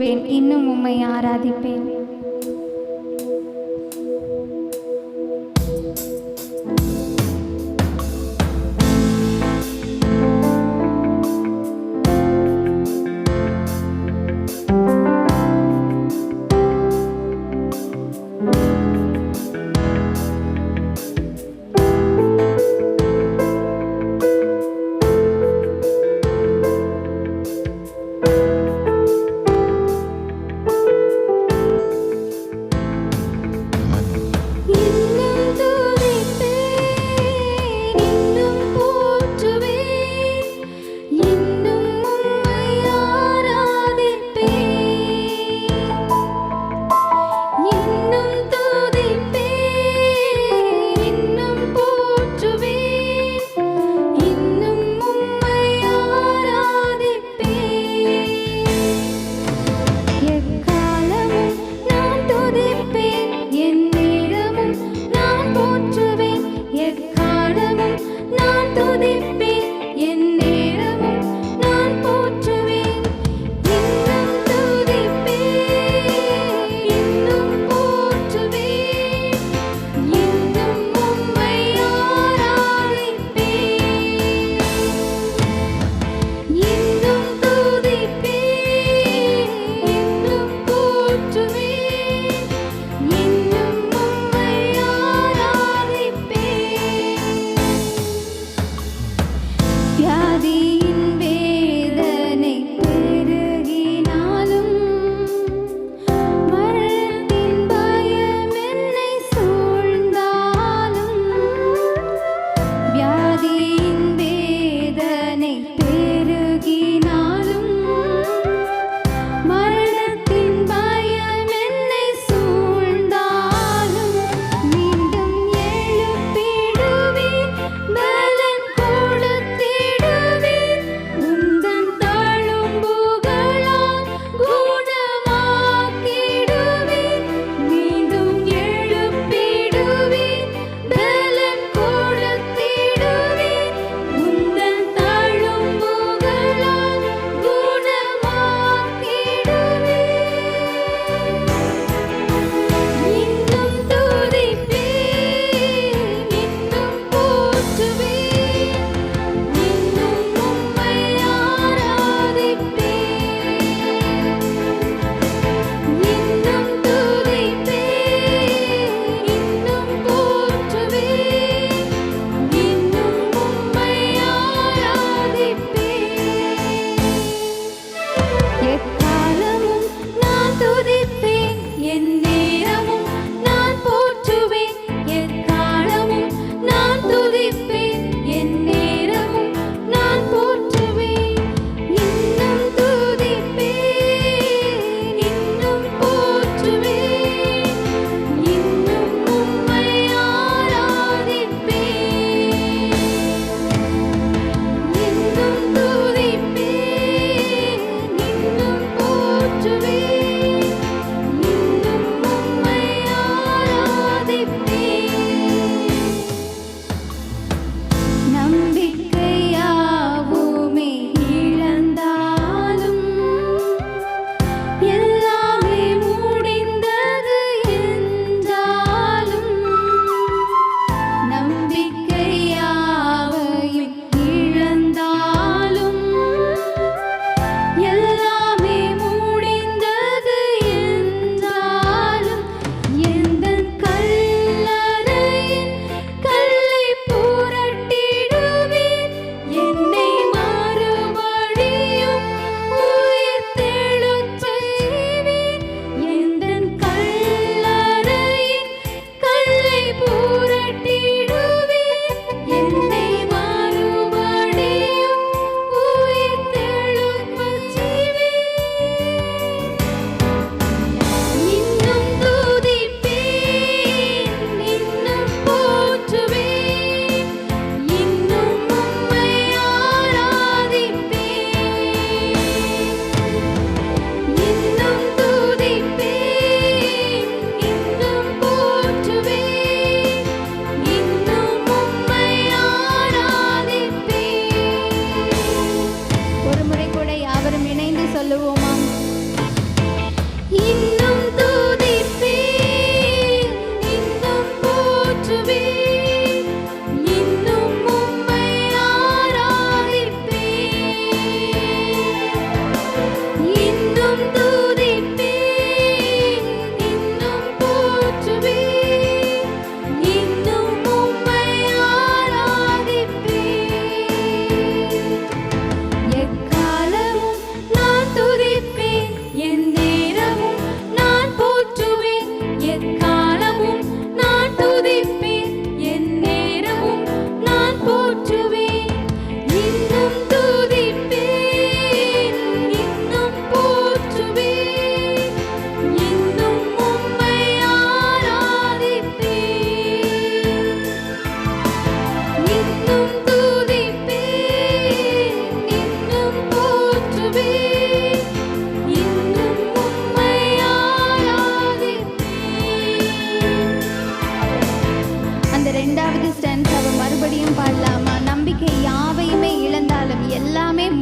இன்னும் உம்மை ஆராதிப்பேன். You.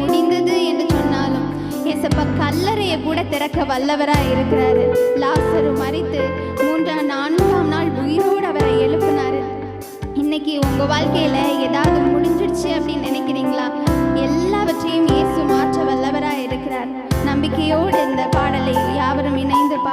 முடிந்தது என்று சொன்னாலும் ஏசப்பா கல்லறையை கூட திறக்க வல்லவராக இருக்கிறாரு. லாசரு மறித்து மூன்றாம் நான்காம் நாள் உயிரோடு அவரை எழுப்பினாரு. இன்னைக்கு உங்க வாழ்க்கையில ஏதாவது முடிஞ்சிடுச்சு அப்படின்னு நினைக்கிறீங்களா? எல்லாவற்றையும் இயேசு மாற்ற வல்லவராக இருக்கிறார். நம்பிக்கையோடு இந்த பாடலை யாவரும் இணைந்து பா